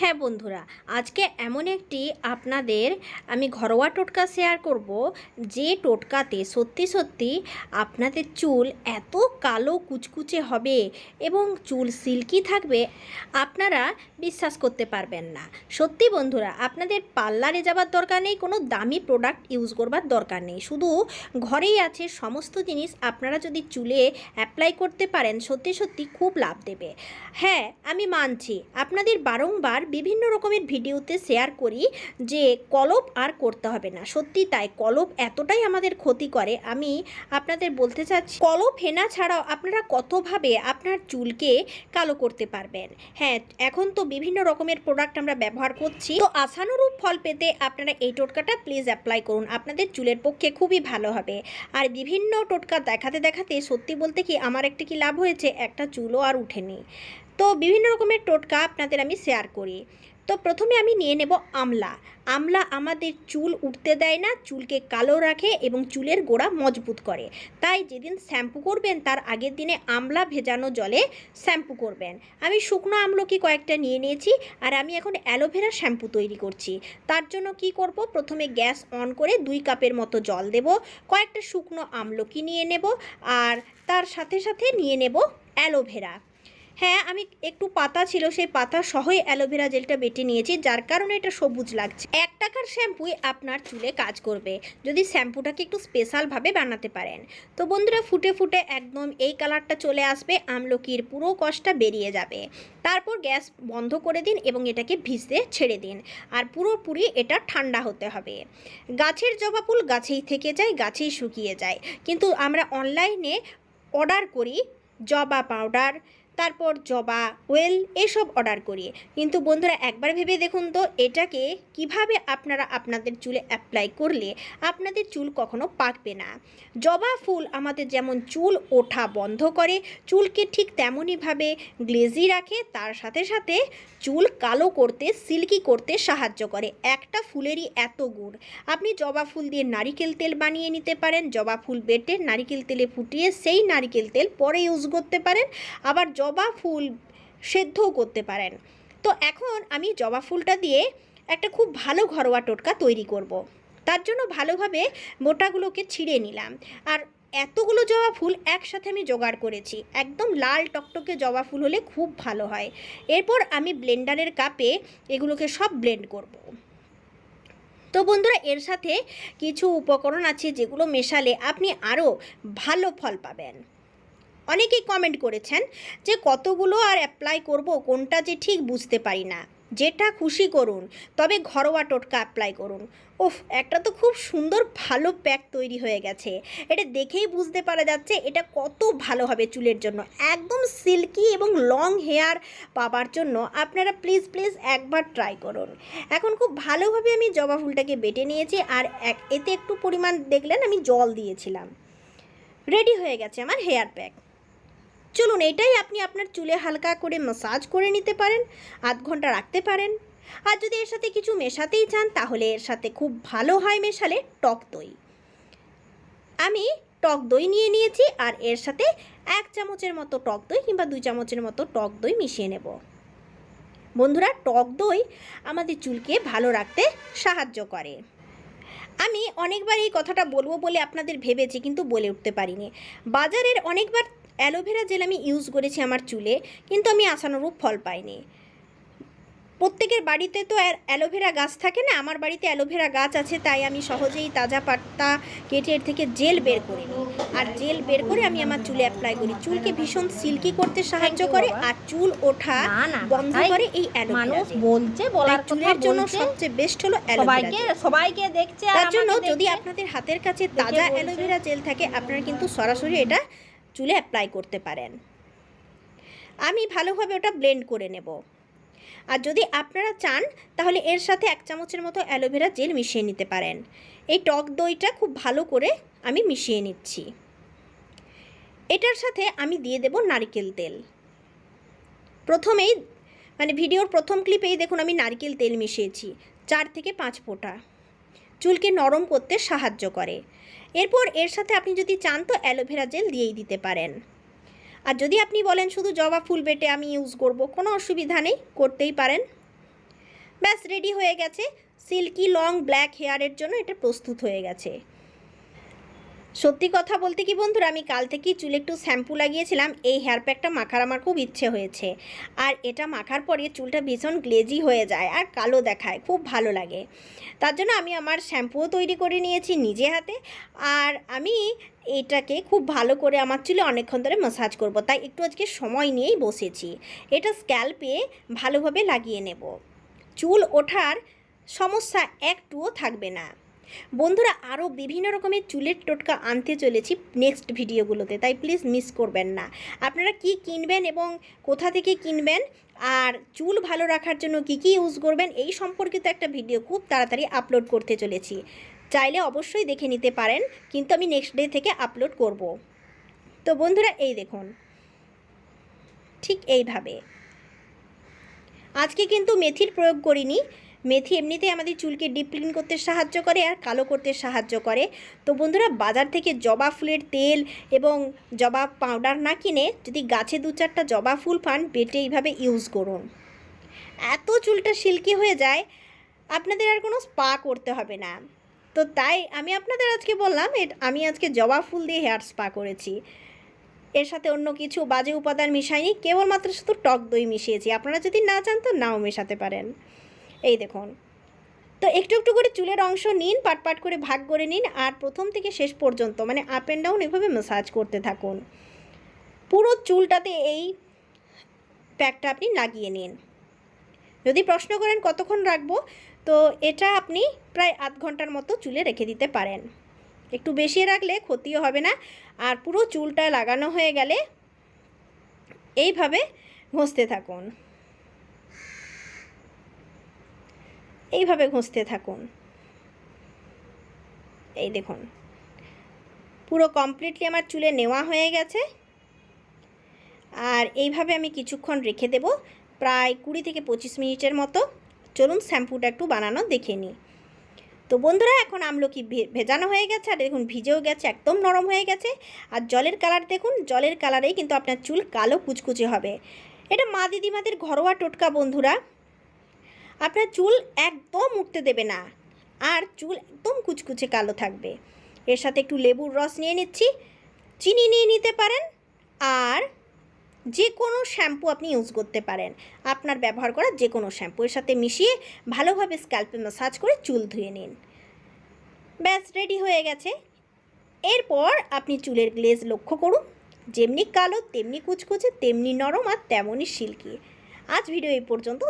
হ্যাঁ বন্ধুরা, আজকে এমন একটি আপনাদের আমি ঘরোয়া টোটকা শেয়ার করব, যে টোটকাতে সত্যি সত্যি আপনাদের চুল এত কালো কুচকুচে হবে এবং চুল সিল্কি থাকবে, আপনারা বিশ্বাস করতে পারবেন না। সত্যি বন্ধুরা, আপনাদের পার্লারে যাবার দরকার নেই, কোনো দামি প্রোডাক্ট ইউজ করবার দরকার নেই। শুধু ঘরেই আছে সমস্ত জিনিস, আপনারা যদি চুলে অ্যাপ্লাই করতে পারেন, সত্যি সত্যি খুব লাভ দেবে। হ্যাঁ আমি মানছি, আপনাদের বারংবার বিভিন্ন রকমের ভিডিওতে শেয়ার করি যে কলপ আর করতে হবে না। সত্যি তাই, কলপ এতটাই আমাদের ক্ষতি করে। আমি আপনাদের বলতে চাচ্ছি, কলপ হেনা ছাড়াও আপনারা কতভাবে আপনার চুলকে কালো করতে পারবেন? হ্যাঁ এখন তো বিভিন্ন রকমের প্রোডাক্ট আমরা ব্যবহার করছি। তো আশানুরূপ ফল পেতে আপনারা এই টোটকাটা প্লিজ অ্যাপ্লাই করুন। আপনাদের চুলের পক্ষে খুবই ভালো হবে। আর বিভিন্ন টোটকা দেখাতে দেখাতে সত্যি বলতে কি আমার একটা কি লাভ হয়েছে? একটা চুলও আর উঠেনি। তো বিভিন্ন রকমের টোটকা আপনাদের আমি শেয়ার করি। তো প্রথমে আমি নিয়ে নেব আমলা। আমলা আমাদের চুল উঠতে দেয় না, চুলকে কালো রাখে এবং চুলের গোড়া মজবুত করে। তাই যেদিন শ্যাম্পু করবেন, তার আগের দিনে আমলা ভেজানো জলে শ্যাম্পু করবেন। আমি শুকনো আমলকি কয়েকটা নিয়ে নিয়েছি আর আমি এখন অ্যালোভেরা শ্যাম্পু তৈরি করছি। তার জন্য কি করব? প্রথমে গ্যাস অন করে দুই কাপের মতো জল দেব, কয়েকটা শুকনো আমলকি নিয়ে নেব আর তার সাথে সাথে নিয়ে নেব অ্যালোভেরা। হ্যাঁ আমি একটু পাতা ছিল, সেই পাতা সহই অ্যালোভেরা জেলটা বেটে নিয়েছি, যার কারণে এটা সবুজ লাগছে। এক টাকার শ্যাম্পুই আপনার চুলে কাজ করবে, যদি শ্যাম্পুটাকে একটু স্পেশালভাবে বানাতে পারেন। তো বন্ধুরা, ফুটে ফুটে একদম এই কালারটা চলে আসবে, আমলকির পুরো কষটা বেরিয়ে যাবে। তারপর গ্যাস বন্ধ করে দিন এবং এটাকে ভিজতে ছেড়ে দিন, আর পুরোপুরি এটা ঠান্ডা হতে হবে। গাছের জবা ফুল গাছেই থেকে যায়, গাছেই শুকিয়ে যায়। কিন্তু আমরা অনলাইনে অর্ডার করি জবা পাউডার তারপর জবা, ওয়েল এসব অর্ডার করি কিন্তু বন্ধুরা, একবার ভেবে দেখুন তো, এটাকে কীভাবে আপনারা আপনাদের চুলে অ্যাপ্লাই করলে আপনাদের চুল কখনো পাকবে না। জবা ফুল আমাদের যেমন চুল ওঠা বন্ধ করে, চুলকে ঠিক তেমনইভাবে গ্লেজি রাখে, তার সাথে সাথে চুল কালো করতে, সিল্কি করতে সাহায্য করে। একটা ফুলেরই এত গুণ। আপনি জবা ফুল দিয়ে নারিকেল তেল বানিয়ে নিতে পারেন, জবা ফুল বেটে নারিকেল তেলে ফুটিয়ে সেই নারিকেল তেল পরে ইউজ করতে পারেন। আবার জবা ফুল সেদ্ধও করতে পারেন। তো এখন আমি জবা ফুলটা দিয়ে একটা খুব ভালো ঘরোয়া টোটকা তৈরি করব। তার জন্য ভালোভাবে মোটাগুলোকে ছিঁড়ে নিলাম। আর এতগুলো জবা ফুল একসাথে আমি জোগাড় করেছি। একদম লাল টকটকে জবা ফুল হলে খুব ভালো হয়। এরপর আমি ব্লেন্ডারের কাপে এগুলোকে সব ব্লেন্ড করব। তো বন্ধুরা, এর সাথে কিছু উপকরণ আছে যেগুলো মেশালে আপনি আরও ভালো ফল পাবেন। অনেকেই কমেন্ট করেছেন যে কতগুলো আর অ্যাপ্লাই করব, কোনটা যে ঠিক বুঝতে পারি না। যেটা খুশি করুন, তবে ঘরোয়া টোটকা অ্যাপ্লাই করুন। ওফ, একটা তো খুব সুন্দর ভালো প্যাক তৈরি হয়ে গেছে। এটা দেখেই বুঝতে পারা যাচ্ছে এটা কত ভালো হবে চুলের জন্য। একদম সিল্কি এবং লং হেয়ার পাবার জন্য আপনারা প্লিজ প্লিজ একবার ট্রাই করুন। এখন খুব ভালোভাবে আমি জবা ফুলটাকে বেটে নিয়েছি আর এক, এতে একটু পরিমাণ দেখলেন আমি জল দিয়েছিলাম। রেডি হয়ে গেছে আমার হেয়ার প্যাক চলুন এটাই আপনি আপনার চুলে হালকা করে মাসাজ করে নিতে পারেন, আধ ঘণ্টা রাখতে পারেন। আর যদি এর সাথে কিছু মেশাতেই চান, তাহলে এর সাথে খুব ভালো হয় মেশালে টক দই। আমি টক দই নিয়ে নিয়েছি আর এর সাথে এক চামচের মতো টক দই কিংবা দুই চামচের মতো টক দই মিশিয়ে নেব। বন্ধুরা, টক দই আমাদের চুলকে ভালো রাখতে সাহায্য করে। আমি অনেকবার এই কথাটা বলব বলে আপনাদের ভেবেছি, কিন্তু বলে উঠতে পারিনি। বাজারের অনেকবার অ্যালোভেরা জেল আমি ইউজ করেছি আমার চুলে কিন্তু আমি আশানুরূপ ফল পাইনি। প্রত্যেকের বাড়িতে তো আর অ্যালোভেরা গাছ থাকে না আমার বাড়িতে অ্যালোভেরা গাছ আছে তাই আমি সহজেই তাজা পাতা কেটে এর থেকে জেল বের করে নিই। আর জেল বের করে আমি আমার চুলে অ্যাপ্লাই করি। চুলকে ভীষণ সিল্কি করতে সাহায্য করে আর চুল ওঠা বন্ধ করে এই অ্যালোভেরা মানুষ বলছে বলার চুলের জন্য সবচেয়ে বেস্ট হলো অ্যালোভেরা সবাইকে। দেখছে তার জন্য যদি আপনাদের হাতের কাছে তাজা অ্যালোভেরা জেল থাকে আপনারা কিন্তু সরাসরি এটা চুলে অ্যাপ্লাই করতে পারেন। আমি ভালোভাবে ওটা ব্লেন্ড করে নেব। আর যদি আপনারা চান, তাহলে এর সাথে এক চামচের মতো অ্যালোভেরা জেল মিশিয়ে নিতে পারেন। এই টক দইটা খুব ভালো করে আমি মিশিয়ে নিচ্ছি। এটার সাথে আমি দিয়ে দেব নারকেল তেল। প্রথমেই মানে ভিডিওর প্রথম ক্লিপেই দেখুন আমি নারকেল তেল মিশিয়েছি, চার থেকে পাঁচ ফোঁটা। চুলকে নরম করতে সাহায্য করে। এরপর এর সাথে আপনি যদি চান তো অ্যালোভেরা জেল দিয়েই দিতে পারেন। আর যদি আপনি বলেন শুধু জবা ফুল বেটে আমি ইউজ করব, কোনো অসুবিধা নেই, করতেই পারেন। ব্যাস, রেডি হয়ে গেছে। সিল্কি, লং, ব্ল্যাক হেয়ারের জন্য এটা প্রস্তুত হয়ে গেছে। সত্যি কথা বলতে কি বন্ধুরা, আমি কাল থেকেই চুলে একটু শ্যাম্পু লাগিয়েছিলাম, এই হেয়ার প্যাকটা মাখার আমার খুব ইচ্ছে হয়েছে। আর এটা মাখার পরে চুলটা ভীষণ গ্লেজি হয়ে যায় আর কালো দেখায়, খুব ভালো লাগে। তার জন্য আমি আমার শ্যাম্পুও তৈরি করে নিয়েছি নিজে হাতে। আর আমি এটাকে খুব ভালো করে আমার চুলে অনেকক্ষণ ধরে ম্যাসাজ করব, তাই একটু আজকে সময় নিয়েই বসেছি। এটা স্ক্যাল্পে ভালোভাবে লাগিয়ে নেব। চুল ওঠার সমস্যা একটুও থাকবে না। বন্ধুরা আরও বিভিন্ন রকমের চুলের টোটকা আনতে চলেছি নেক্সট ভিডিওগুলোতে তাই প্লিজ মিস করবেন না। আপনারা কি কিনবেন এবং কোথা থেকে কিনবেন আর চুল ভালো রাখার জন্য কি কি ইউজ করবেন, এই সম্পর্কিত একটা ভিডিও খুব তাড়াতাড়ি আপলোড করতে চলেছি। চাইলে অবশ্যই দেখে নিতে পারেন, কিন্তু আমি নেক্সট ডে থেকে আপলোড করব। তো বন্ধুরা, এই দেখুন, ঠিক এইভাবে। আজকে কিন্তু মেথির প্রয়োগ করিনি মেথি এমনিতেই আমাদের চুলকে ডিপ ক্লিন করতে সাহায্য করে আর কালো করতে সাহায্য করে। তো বন্ধুরা, বাজার থেকে জবা ফুলের তেল এবং জবা পাউডার না কিনে যদি গাছে দু চারটা জবা ফুল পান, বেটে এইভাবে ইউজ করুন। এত চুলটা সিল্কি হয়ে যায়, আপনাদের আর কোনো স্পা করতে হবে না। তো তাই আমি আপনাদের আজকে বললাম আমি আজকে জবা ফুল দিয়ে হেয়ার স্পা করেছি। এর সাথে অন্য কিছু বাজে উপাদান মিশাইনি কেবলমাত্র শুধু টক দই মিশিয়েছি। আপনারা যদি না চান তো নাও মেশাতে পারেন। এই দেখুন। তো একটু একটু করে চুলের অংশ নিন, পাট পাট করে ভাগ করে নিন আর প্রথম থেকে শেষ পর্যন্ত মানে আপ অ্যান্ড ডাউন এভাবে ম্যাসাজ করতে থাকুন। পুরো চুলটাতে এই প্যাকটা আপনি লাগিয়ে নিন। যদি প্রশ্ন করেন কতক্ষণ রাখব, তো এটা আপনি প্রায় আধ ঘণ্টার মতো চুলে রেখে দিতে পারেন। একটু বেশি রাখলে ক্ষতিও হবে না। আর পুরো চুলটা লাগানো হয়ে গেলে এইভাবে ঘষতে থাকুন। এইভাবে ঘষতে থাকুন। এই দেখুন। পুরো কমপ্লিটলি আমার চুলে নেওয়া হয়ে গেছে। আর এইভাবে আমি কিছুক্ষণ রেখে দেব, প্রায় কুড়ি থেকে পঁচিশ মিনিটের মতো। চলুন শ্যাম্পুটা একটু বানানো দেখে নিই। তো বন্ধুরা, এখন আমলকি ভেজানো হয়ে গেছে, আর দেখুন ভিজেও গেছে, একদম নরম হয়ে গেছে। আর জলের কালার দেখুন, জলের কালারেই কিন্তু আপনার চুল কালো কুচকুচে হবে। এটা মা দিদিমাদের ঘরোয়া টোটকা বন্ধুরা। আপনার চুল একদম উঠতে দেবে না। আর চুল একদম কুচকুচে কালো থাকবে। এর সাথে একটু লেবুর রস নিয়ে নিচ্ছি, চিনি নিয়ে নিতে পারেন, আর যে কোনো শ্যাম্পু আপনি ইউজ করতে পারেন। আপনার ব্যবহার করা যে কোনো শ্যাম্পু। এর সাথে মিশিয়ে ভালোভাবে স্ক্যাল্পে ম্যাসাজ করে চুল ধুয়ে নিন। ব্যাস, রেডি হয়ে গেছে। এরপর আপনি চুলের গ্লেজ লক্ষ্য করুন। যেমনি কালো, তেমনি কুচকুচে, তেমনি নরম আর তেমনই সিল্কি। আজ ভিডিও এই পর্যন্ত।